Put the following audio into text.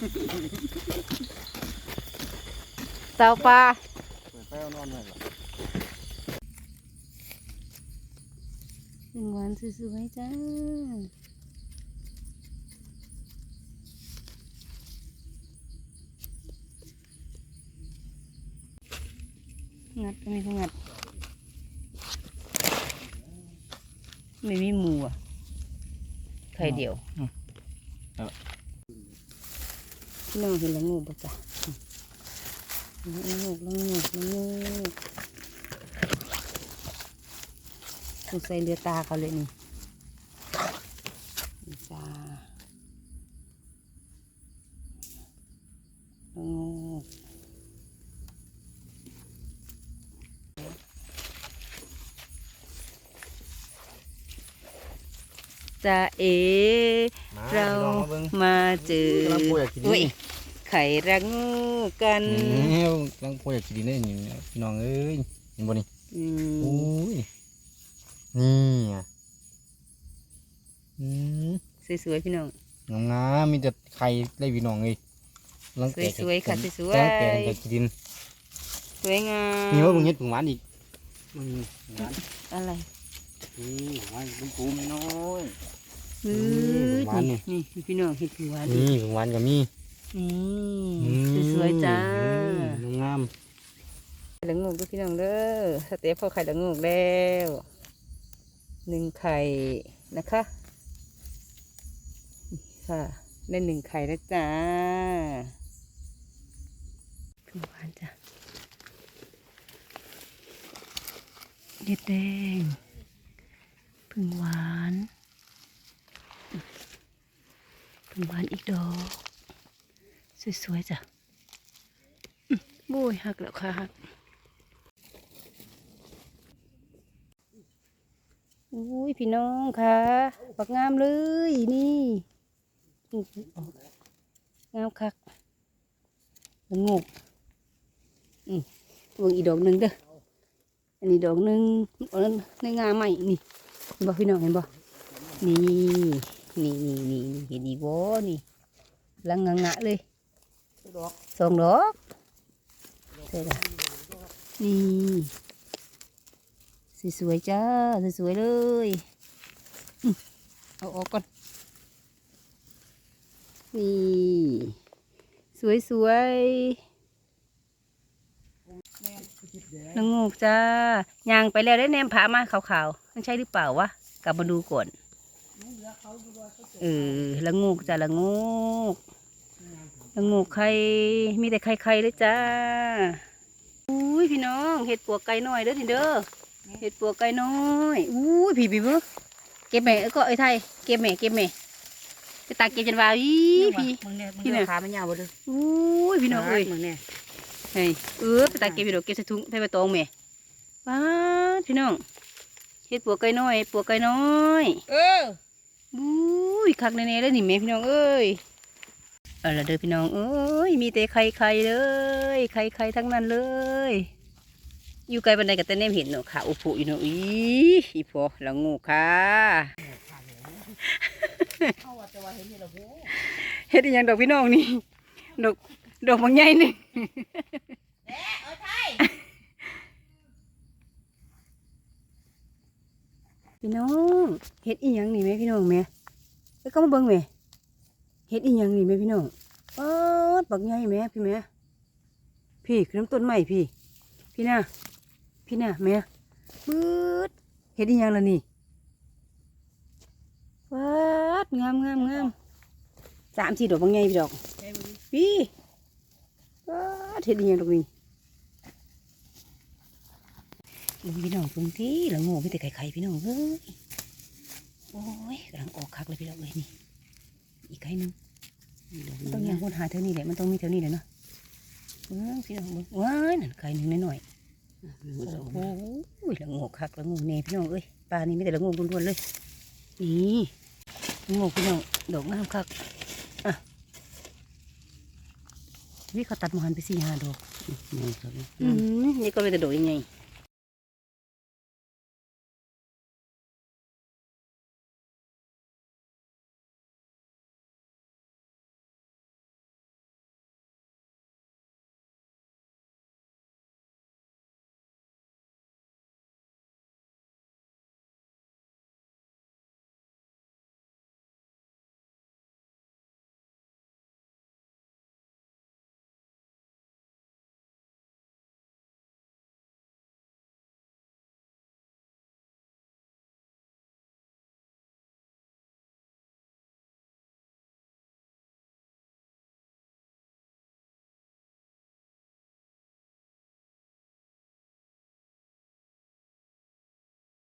เต่าปลาเปิดไฟเอานอนเลยเหรอหนึ่งวันสวยๆจ้างัดก็ไม่เขางัด ไม่มีหมูอะไข่เดียว น้องเห็นละงูปะจ๊ะละงูละงูละงูสงสัยเรือตาเขาเลยนี่จ้า จะเอมาเราพี่น้องมาเบิ่งมาเจอกำลังปูอยากกินอุ๊ยนี่ไข่รังงูกันนี่กำลังปูอยากกินนี่นี่พี่น้องเอ้ยเห็นบ่นี่อืโอ้มยนี่อะอืมสวยๆพี่น้องงามๆมีแต่ไข่ได้พี่น้องเลยกำลังแตกสวยๆค่ะสวยๆกำลังแตกจากกินสวยงามนี่ว่ามึงเฮ็ดผงหวานอีกมึงหวานอะไรนี่หวานเป็นปูไม่น้อย อือหวานนี่นี่นี่พี่น้องเห็ดหวานนี่ผงหวานก็มีนี่อืมสวยๆจ้าอืมงามไข่ละงูด้วยพี่น้องเด้อสเต็ปพอไข่ละงูแล้วหนึ่งไข่นะคะค่ะได้หนึ่งไข่แล้วจ้าพึ่งหวานจ้ะเด็ดแดงพึ่งหวาน หวานอีกดอก สวยๆจ้ะบุ้ยหักแล้วค่ะหักอุ้ยพี่น้องค่ะบักงามเลยนี่งามคักละงูอืมวงอีกดอกหนึ่งเด้ออันนี้ดอกหนึ่งอันนั้นในงาใหม่นี่เห็นบ่พี่น้องเห็นบ่นี่ นี่นี่นี่เห็นอีกบ่นี่ลังงะงะเลยสองดอกใช่ละนี่สวยๆจ้าสวยๆเลยเอาออกก่อนนี่ สวยๆละงูกจ้ายางไปแล้วได้แนมผามาขาวๆนั่นใช่หรือเปล่าวะ กลับมาดูก่อน เออละงูกจ้าละงูกละงูกไข่มีแต่ไข่ๆเลยจ้าอุ้ยพี่น้องเห็ดปวกไก่น้อยเด้อทีเด้อเห็ดปวกไก่น้อยอู้ยผีบีเบ้อเก็บแม่เอ้ยก็ไอ้ไทยเก็บแม่เก็บแม่ไปตากเก็บจนว่าอีพี่มึงเนี่ยมึงพี่เนี่ยเนี่ยขามันยาวบ่เด้ออู้ยพี่น้องเอ้ยมึงเนี่ยเฮ้ยเออไปตากเก็บพี่ดอกเก็บใส่ถุงใส่ใบตองแม่ว้าดพี่น้องเห็ดปวกไก่น้อยปวกไก่น้อย เออ อู้ยคักแน่ๆเลยนี่แม่พี่น้องเอ้ยเอาละเด้อพี่น้องเอ้ยมีแต่ไข่ไข่เลยไข่ไข่ทั้งนั้นเลย อยู่ไกลบันไดกับแต่เนมเห็นเนาะค่ะอุปุอยู่เนาะอีอีพอละงูค่ะเอาว่าแต่ว่าเห็นนี่ละเฮ็ดอหยังดอกพี่น้องนี่ดอกดอกบางใหญ่หนึ่ง เออไทย พี่น้องเฮ็ดอีหยังนี่แม่พี่น้องแม่เอ้ยก็มาเบิ่งแม่เฮ็ดอีหยังนี่แม่พี่น้องป๊อดบักใหญ่แม่พี่แม่พี่ขึ้นน้ำต้นใหม่พี่ พี่น่ะพี่น่ะแม่ปื๊ดเฮ็ดอีหยังล่ะนี่ว้าดงามงามงามสามสี่ดอกบางใหญ่พี่ดอกพี่ว้าดเฮ็ดอีหยังดอกนี่โอ้ย พี่น้องตรงที่ละโง่พี่แต่ไข่ไข่พี่น้องเอ้ยโอ้ยกำลังออกคักเลยพี่น้องเอ้ยนี่ อีกไข่หนึงมันต้องยังวนหาเท่านี้แหละมันต้องมีเท่านี้แหละเนาะเออพี่น้องเบิ่งว้ายนั่นไข่หนึ่งน้อยๆโอ้โหละโง่คักละโง่แน่พี่น้องเอ้ยปลานี่มีแต่ละโง่ล้วนๆเลยนี่ละโง่พี่น้องดอกงามคักอะวิเขาตัดมาหันไปสี่ห้าดอกนี่ครับอืมนี่ก็เป็นแต่ดอกยังไง